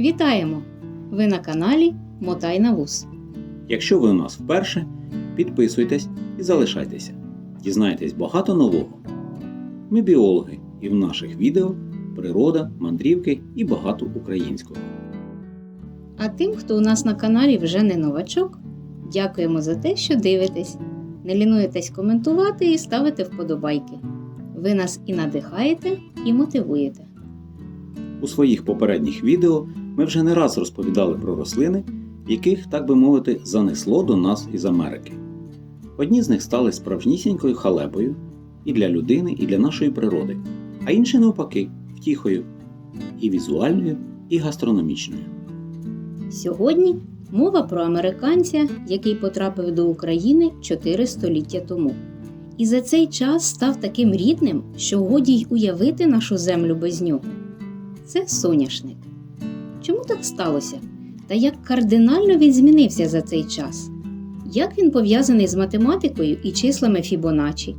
Вітаємо! Ви на каналі Мотай на вус. Якщо ви у нас вперше, підписуйтесь і залишайтеся. Дізнаєтесь багато нового. Ми біологи, і в наших відео природа, мандрівки і багато українського. А тим, хто у нас на каналі вже не новачок, дякуємо за те, що дивитесь. Не лінуєтесь коментувати і ставити вподобайки. Ви нас і надихаєте, і мотивуєте. У своїх попередніх відео ми вже не раз розповідали про рослини, яких, так би мовити, занесло до нас із Америки. Одні з них стали справжнісінькою халепою і для людини, і для нашої природи, а інші навпаки втіхою і візуальною, і гастрономічною. Сьогодні мова про американця, який потрапив до України 4 століття тому. І за цей час став таким рідним, що годі й уявити нашу землю без нього. Це соняшник. Чому так сталося? Та як кардинально він змінився за цей час? Як він пов'язаний з математикою і числами Фібоначчі,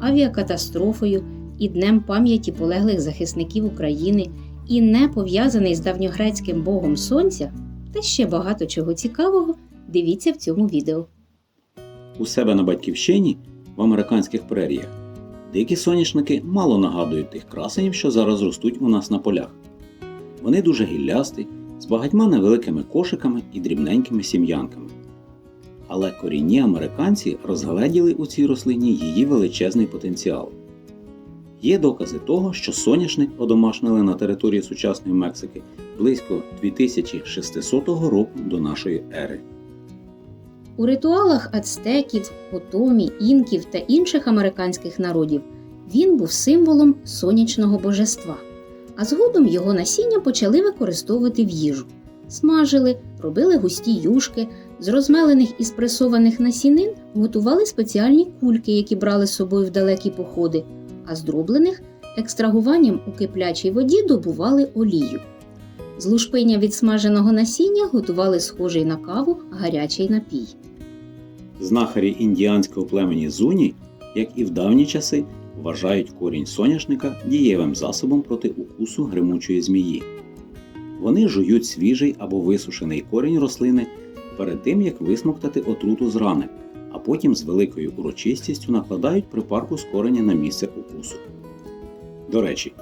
авіакатастрофою і Днем пам'яті полеглих захисників України, і не пов'язаний з давньогрецьким богом сонця, та ще багато чого цікавого, дивіться в цьому відео. У себе на батьківщині в американських преріях дикі соняшники мало нагадують тих красенів, що зараз ростуть у нас на полях. Вони дуже гіллясті, з багатьма невеликими кошиками і дрібненькими сім'янками. Але корінні американці розгледіли у цій рослині її величезний потенціал. Є докази того, що соняшник одомашнили на території сучасної Мексики близько 2600 року до нашої ери. У ритуалах ацтеків, отомі, інків та інших американських народів він був символом сонячного божества, а згодом його насіння почали використовувати в їжу. Смажили, робили густі юшки, з розмелених і спресованих насінин готували спеціальні кульки, які брали з собою в далекі походи, а з дроблених екстрагуванням у киплячій воді добували олію. З лушпиня від смаженого насіння готували схожий на каву гарячий напій. Знахарі індіанського племені Зуні, як і в давні часи, вважають корінь соняшника дієвим засобом проти укусу гримучої змії. Вони жують свіжий або висушений корінь рослини перед тим, як висмоктати отруту з рани, а потім з великою урочистістю накладають припарку з кореня на місце укусу. До речі,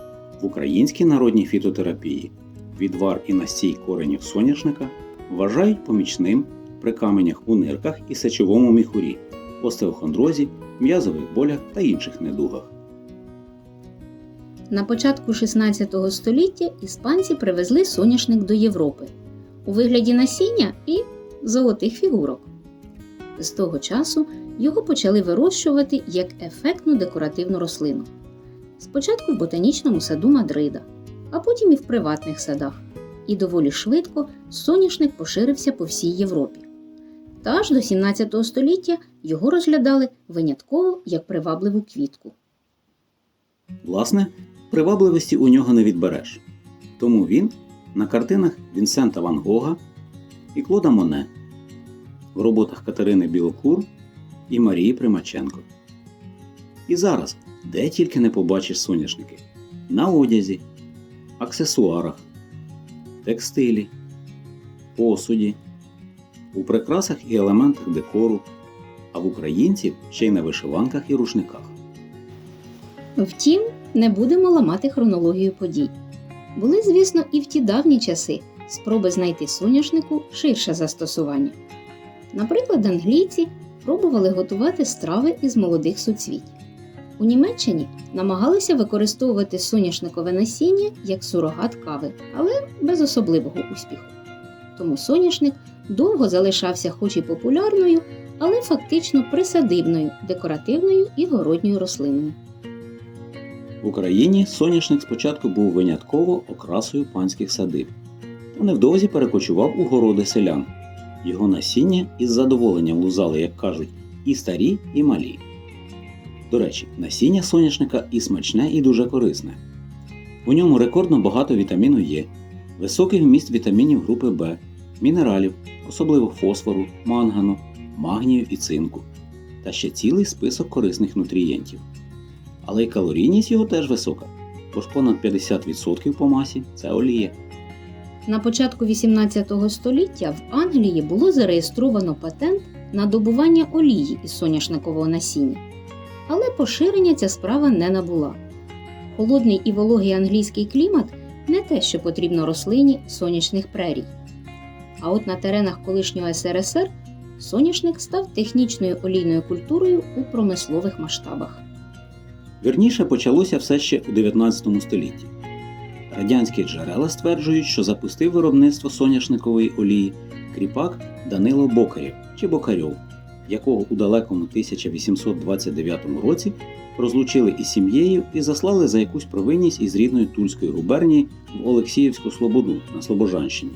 в українській народній фітотерапії відвар і настій коренів соняшника вважають помічним при каменях у нирках і сечовому міхурі, остеохондрозі, м'язових болях та інших недугах. На початку 16 століття іспанці привезли соняшник до Європи у вигляді насіння і золотих фігурок. З того часу його почали вирощувати як ефектну декоративну рослину. Спочатку в ботанічному саду Мадрида, а потім і в приватних садах. І доволі швидко соняшник поширився по всій Європі. Та аж до 17 століття його розглядали винятково як привабливу квітку. Власне, привабливості у нього не відбереш. Тому він на картинах Вінсента Ван Гога і Клода Моне, в роботах Катерини Білокур і Марії Примаченко. І зараз, де тільки не побачиш соняшники, на одязі, аксесуарах, текстилі, посуді, у прикрасах і елементах декору, а в українців ще й на вишиванках і рушниках. Втім, не будемо ламати хронологію подій. Були, звісно, і в ті давні часи спроби знайти соняшнику ширше застосування. Наприклад, англійці пробували готувати страви із молодих суцвіть. У Німеччині намагалися використовувати соняшникове насіння як сурогат кави, але без особливого успіху. Тому соняшник довго залишався хоч і популярною, але фактично присадибною, декоративною і городньою рослиною. В Україні соняшник спочатку був винятково окрасою панських садиб, та невдовзі перекочував у городи селян. Його насіння із задоволенням лузали, як кажуть, і старі, і малі. До речі, насіння соняшника і смачне, і дуже корисне. У ньому рекордно багато вітаміну Е, високий вміст вітамінів групи В, мінералів, особливо фосфору, мангану, магнію і цинку, та ще цілий список корисних нутрієнтів. Але й калорійність його теж висока, тож понад 50% по масі це олія. На початку 18 століття в Англії було зареєстровано патент на добування олії із соняшникового насіння, але поширення ця справа не набула. Холодний і вологий англійський клімат не те, що потрібно рослині сонячних прерій. А от на теренах колишнього СРСР соняшник став технічною олійною культурою у промислових масштабах. Вірніше почалося все ще у 19 столітті. Радянські джерела стверджують, що запустив виробництво соняшникової олії кріпак Данило Бокарєв чи Бокарьов, якого у далекому 1829 році розлучили із сім'єю і заслали за якусь провинність із рідної Тульської губернії в Олексіївську Слободу на Слобожанщині.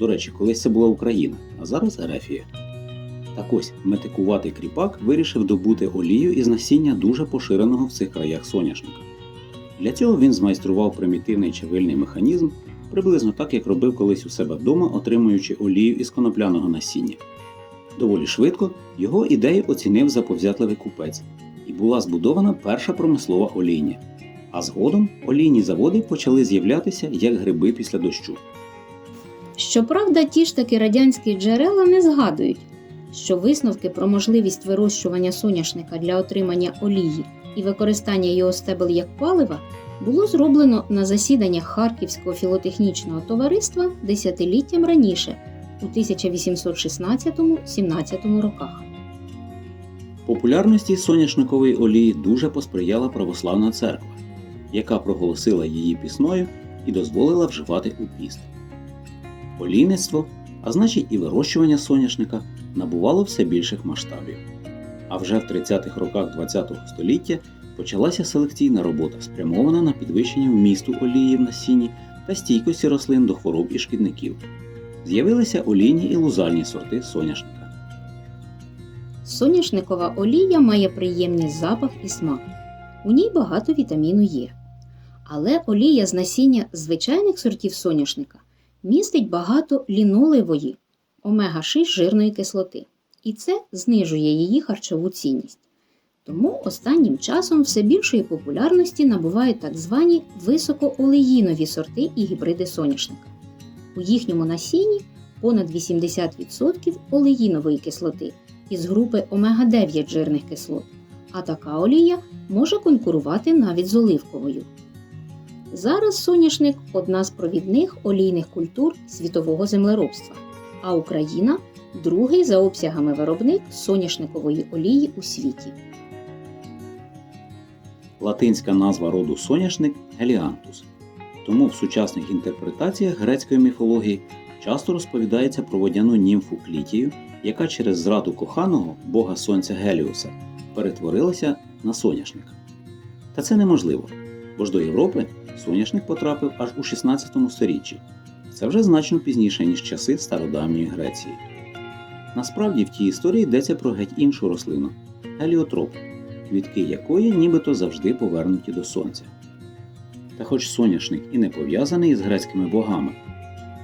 До речі, колись це була Україна, а зараз Ерефія. Так ось метикуватий кріпак вирішив добути олію із насіння дуже поширеного в цих краях соняшника. Для цього він змайстрував примітивний чавильний механізм, приблизно так, як робив колись у себе вдома, отримуючи олію із конопляного насіння. Доволі швидко його ідею оцінив заповзятливий купець, і була збудована перша промислова олійня. А згодом олійні заводи почали з'являтися як гриби після дощу. Щоправда, ті ж таки радянські джерела не згадують, що висновки про можливість вирощування соняшника для отримання олії і використання його стебел як палива було зроблено на засіданнях Харківського філотехнічного товариства десятиліттям раніше, у 1816-17 роках. Популярності соняшникової олії дуже посприяла православна церква, яка проголосила її пісною і дозволила вживати у піст. Олійництво, а значить і вирощування соняшника, набувало все більших масштабів. А вже в 30-х роках ХХ століття почалася селекційна робота, спрямована на підвищення вмісту олії в насінні та стійкості рослин до хвороб і шкідників. З'явилися олійні і лузальні сорти соняшника. Соняшникова олія має приємний запах і смак. У ній багато вітаміну Е. Але олія з насіння звичайних сортів соняшника містить багато лінолевої омега-6 жирної кислоти, і це знижує її харчову цінність. Тому останнім часом все більшої популярності набувають так звані високоолеїнові сорти і гібриди соняшника. У їхньому насінні понад 80% олеїнової кислоти із групи омега-9 жирних кислот, а така олія може конкурувати навіть з оливковою. Зараз соняшник одна з провідних олійних культур світового землеробства, а Україна другий за обсягами виробник соняшникової олії у світі. Латинська назва роду соняшник геліантус. Тому в сучасних інтерпретаціях грецької міфології часто розповідається про водяну німфу Клітію, яка через зраду коханого бога сонця Геліуса перетворилася на соняшника. Та це неможливо, бо ж до Європи соняшник потрапив аж у 16 сторіччі. Це вже значно пізніше, ніж часи стародавньої Греції. Насправді в тій історії йдеться про геть іншу рослину геліотроп, квітки якої нібито завжди повернуті до сонця. Та хоч соняшник і не пов'язаний з грецькими богами,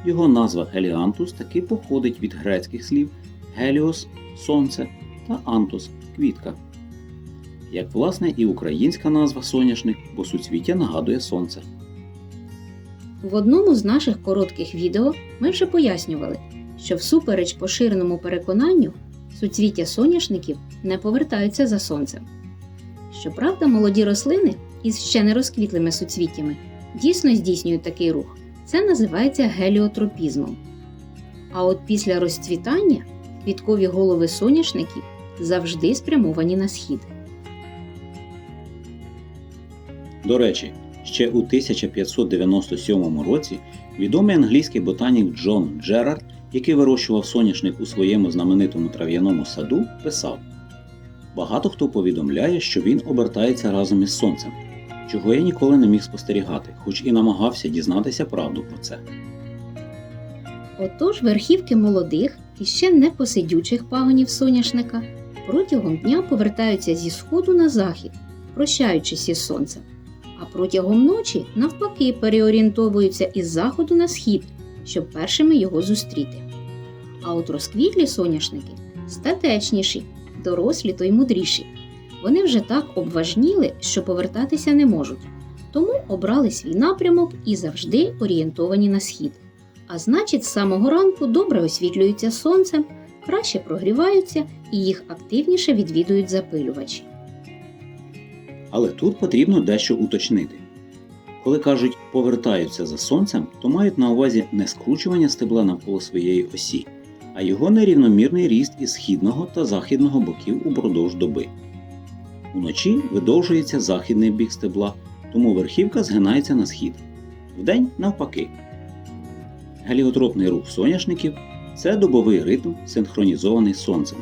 його назва Геліантус таки походить від грецьких слів геліос сонце та антос квітка. Як власне і українська назва соняшник, бо суцвіття нагадує сонце. В одному з наших коротких відео ми вже пояснювали, що всупереч поширеному переконанню суцвіття соняшників не повертаються за сонцем. Щоправда, молоді рослини із ще не розквітлими суцвіттями дійсно здійснюють такий рух. Це називається геліотропізмом. А от після розцвітання квіткові голови соняшників завжди спрямовані на схід. До речі, ще у 1597 році відомий англійський ботанік Джон Джерард, який вирощував соняшник у своєму знаменитому трав'яному саду, писав: Багато хто повідомляє, що він обертається разом із сонцем, чого я ніколи не міг спостерігати, хоч і намагався дізнатися правду про це. Отож, верхівки молодих і ще не посидючих пагонів соняшника протягом дня повертаються зі сходу на захід, прощаючись із сонцем, а протягом ночі, навпаки, переорієнтовуються із заходу на схід, щоб першими його зустріти. А от розквітлі соняшники статечніші, дорослі то й мудріші. Вони вже так обважніли, що повертатися не можуть, тому обрали свій напрямок і завжди орієнтовані на схід. а значить, з самого ранку добре освітлюються сонцем, краще прогріваються і їх активніше відвідують запилювачі. Але тут потрібно дещо уточнити. Коли кажуть повертаються за сонцем, то мають на увазі не скручування стебла навколо своєї осі, а його нерівномірний ріст із східного та західного боків упродовж доби. Уночі видовжується західний бік стебла, тому верхівка згинається на схід. Вдень навпаки. Геліотропний рух соняшників це добовий ритм, синхронізований сонцем.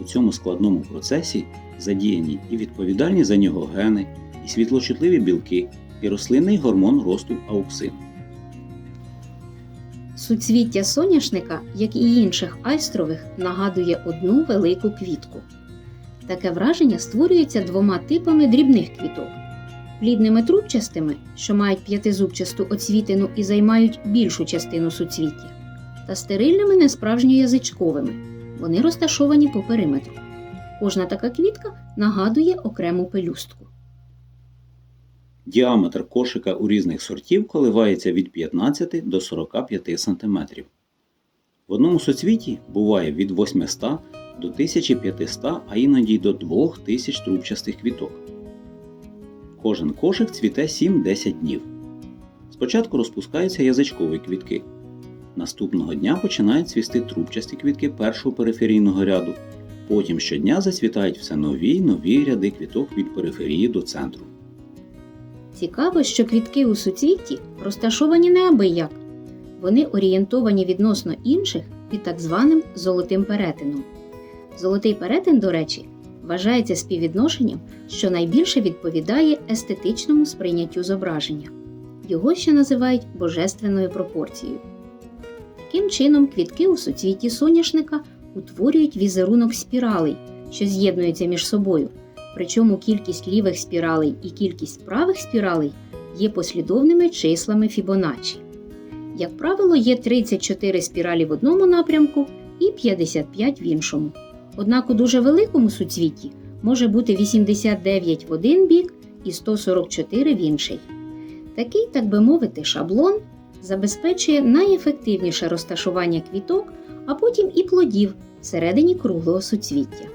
У цьому складному процесі задіяні і відповідальні за нього гени, і світлочутливі білки, і рослинний гормон росту ауксин. Суцвіття соняшника, як і інших айстрових, нагадує одну велику квітку. Таке враження створюється двома типами дрібних квіток: плідними трубчастими, що мають п'ятизубчасту оцвітину і займають більшу частину суцвіття, та стерильними несправжньоязичковими. Вони розташовані по периметру. Кожна така квітка нагадує окрему пелюстку. Діаметр кошика у різних сортів коливається від 15 до 45 см. В одному суцвіті буває від 800 до 1500, а іноді до 2000 трубчастих квіток. Кожен кошик цвіте 7-10 днів. Спочатку розпускаються язичкові квітки. Наступного дня починають цвісти трубчасті квітки першого периферійного ряду. Потім щодня зацвітають все нові й нові ряди квіток від периферії до центру. Цікаво, що квітки у суцвітті розташовані неабияк. Вони орієнтовані відносно інших під так званим золотим перетином. Золотий перетин, до речі, вважається співвідношенням, що найбільше відповідає естетичному сприйняттю зображення. Його ще називають божественною пропорцією. Таким чином, квітки у суцвіті соняшника утворюють візерунок спіралей, що з'єднуються між собою. Причому кількість лівих спіралей і кількість правих спіралей є послідовними числами Фібоначчі. Як правило, є 34 спіралі в одному напрямку і 55 в іншому. Однак у дуже великому суцвітті може бути 89 в один бік і 144 в інший. Такий, так би мовити, шаблон забезпечує найефективніше розташування квіток, а потім і плодів всередині круглого суцвіття.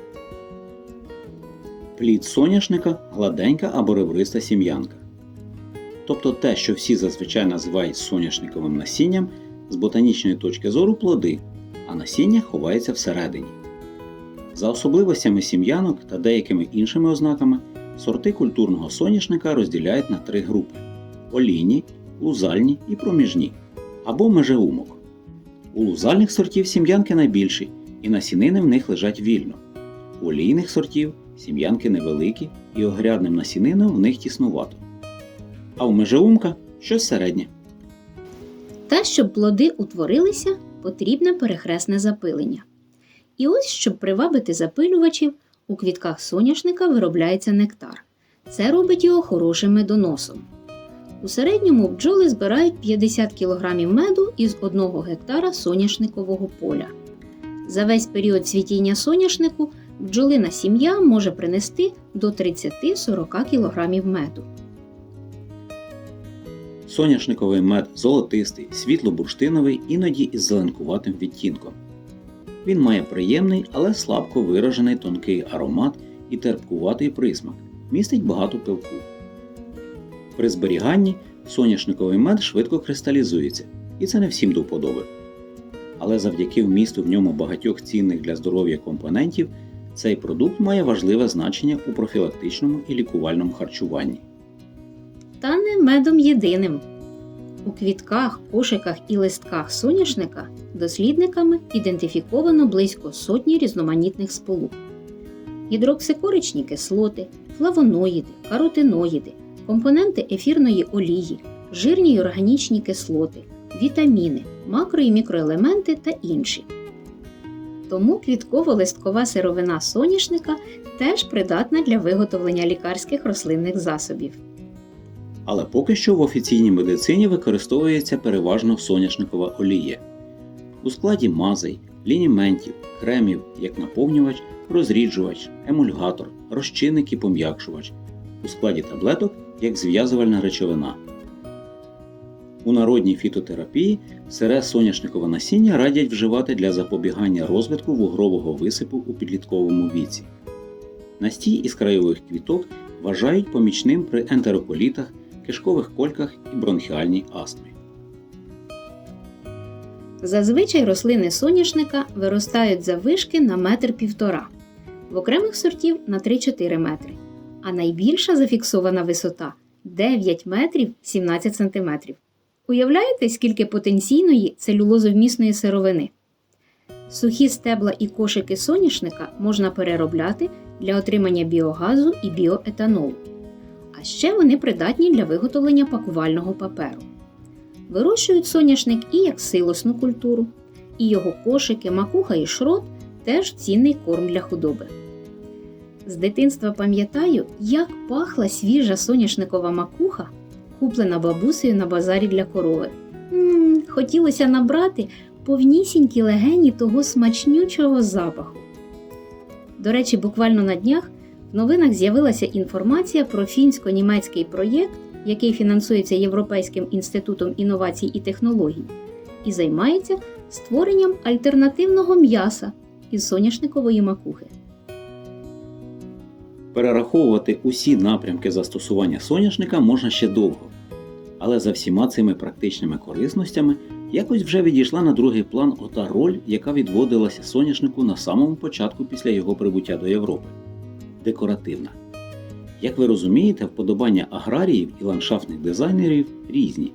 Плід соняшника гладенька або ребриста сім'янка. Тобто те, що всі зазвичай називають соняшниковим насінням, з ботанічної точки зору плоди, а насіння ховається всередині. За особливостями сім'янок та деякими іншими ознаками сорти культурного соняшника розділяють на три групи: олійні, лузальні і проміжні або межеумок. У лузальних сортів сім'янки найбільші, і насінини в них лежать вільно. У олійних сортів сім'янки невеликі і огрядним насінинам в них тіснувато. А у межеумка щось середнє. Та, щоб плоди утворилися, потрібне перехресне запилення. І ось, щоб привабити запилювачів, у квітках соняшника виробляється нектар. Це робить його хорошим медоносом. У середньому бджоли збирають 50 кг меду із 1 гектара соняшникового поля. За весь період цвітіння соняшнику бджолина сім'я може принести до 30-40 кг меду. Соняшниковий мед золотистий, світло-бурштиновий, іноді із зеленкуватим відтінком. Він має приємний, але слабко виражений тонкий аромат і терпкуватий присмак, містить багато пилку. При зберіганні соняшниковий мед швидко кристалізується, і це не всім до вподоби. Але завдяки вмісту в ньому багатьох цінних для здоров'я компонентів цей продукт має важливе значення у профілактичному і лікувальному харчуванні. Та не медом єдиним. У квітках, кошиках і листках соняшника дослідниками ідентифіковано близько сотні різноманітних сполук: гідроксикоричні кислоти, флавоноїди, каротиноїди, компоненти ефірної олії, жирні й органічні кислоти, вітаміни, макро- і мікроелементи та інші. Тому квітково-листкова сировина соняшника теж придатна для виготовлення лікарських рослинних засобів. Але поки що в офіційній медицині використовується переважно соняшникова олія. У складі мазей, лініментів, кремів як наповнювач, розріджувач, емульгатор, розчинник і пом'якшувач. У складі таблеток як зв'язувальна речовина. У народній фітотерапії сире соняшникове насіння радять вживати для запобігання розвитку вугрового висипу у підлітковому віці. Настій із краєвих квіток вважають помічним при ентероколітах, кишкових кольках і бронхіальній астмі. Зазвичай рослини соняшника виростають заввишки на метр півтора, в окремих сортів на 3-4 метри, а найбільша зафіксована висота 9 метрів 17 сантиметрів. Уявляєте, скільки потенційної целюлозовмісної сировини? Сухі стебла і кошики соняшника можна переробляти для отримання біогазу і біоетанолу. А ще вони придатні для виготовлення пакувального паперу. Вирощують соняшник і як силосну культуру, і його кошики, макуха і шрот теж цінний корм для худоби. З дитинства пам'ятаю, як пахла свіжа соняшникова макуха, куплена бабусею на базарі для корови. м хотілося набрати повнісінькі легені того смачнючого запаху. До речі, буквально на днях в новинах з'явилася інформація про фінсько-німецький проєкт, який фінансується Європейським інститутом інновацій і технологій, і займається створенням альтернативного м'яса із соняшникової макухи. Перераховувати усі напрямки застосування соняшника можна ще довго, але за всіма цими практичними корисностями якось вже відійшла на другий план ота роль, яка відводилася соняшнику на самому початку після його прибуття до Європи декоративна. Як ви розумієте, вподобання аграріїв і ландшафтних дизайнерів різні.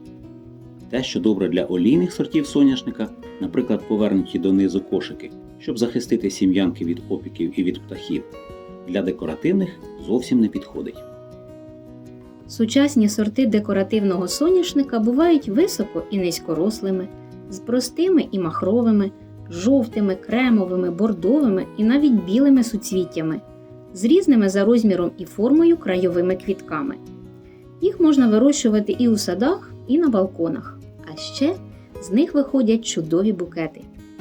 Те, що добре для олійних сортів соняшника, наприклад, повернуті донизу кошики, щоб захистити сім'янки від опіків і від птахів, для декоративних зовсім не підходить. Сучасні сорти декоративного соняшника бувають високо і низькорослими, з простими і махровими, жовтими, кремовими, бордовими і навіть білими суцвіттями, з різними за розміром і формою крайовими квітками. Їх можна вирощувати і у садах, і на балконах. А ще з них виходять чудові букети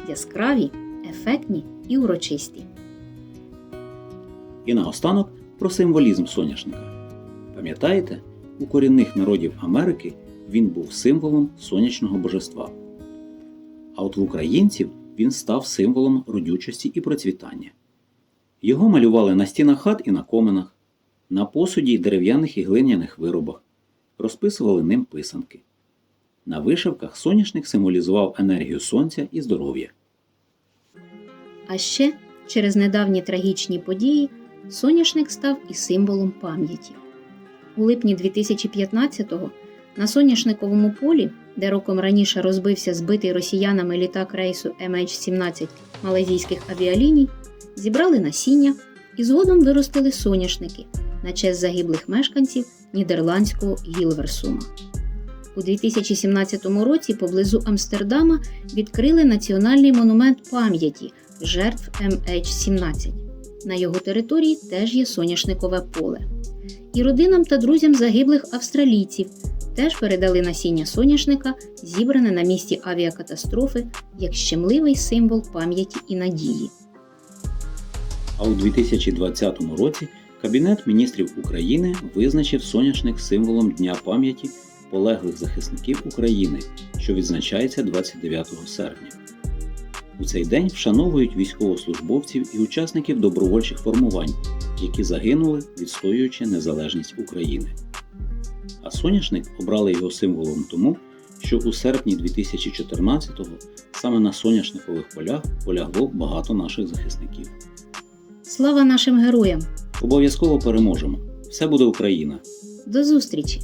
яскраві, ефектні і урочисті. І наостанок про символізм соняшника. Пам'ятаєте, у корінних народів Америки він був символом сонячного божества. А от в українців він став символом родючості і процвітання. Його малювали на стінах хат і на коменах, на посуді й дерев'яних і глиняних виробах, розписували ним писанки. На вишивках соняшник символізував енергію сонця і здоров'я. А ще через недавні трагічні події соняшник став і символом пам'яті. У липні 2015-го на соняшниковому полі, де роком раніше розбився збитий росіянами літак рейсу MH17 малайзійських авіаліній, зібрали насіння і згодом виростили соняшники на честь загиблих мешканців нідерландського Гілверсума. У 2017 році поблизу Амстердама відкрили національний монумент пам'яті жертв MH17. На його території теж є соняшникове поле. І родинам та друзям загиблих австралійців теж передали насіння соняшника, зібране на місці авіакатастрофи як щемливий символ пам'яті і надії. А у 2020 році Кабінет міністрів України визначив соняшник символом Дня пам'яті полеглих захисників України, що відзначається 29 серпня. У цей день вшановують військовослужбовців і учасників добровольчих формувань, які загинули, відстоюючи незалежність України. А соняшник обрали його символом тому, що у серпні 2014-го саме на соняшникових полях полягло багато наших захисників. Слава нашим героям! Обов'язково переможемо! Все буде Україна! До зустрічі!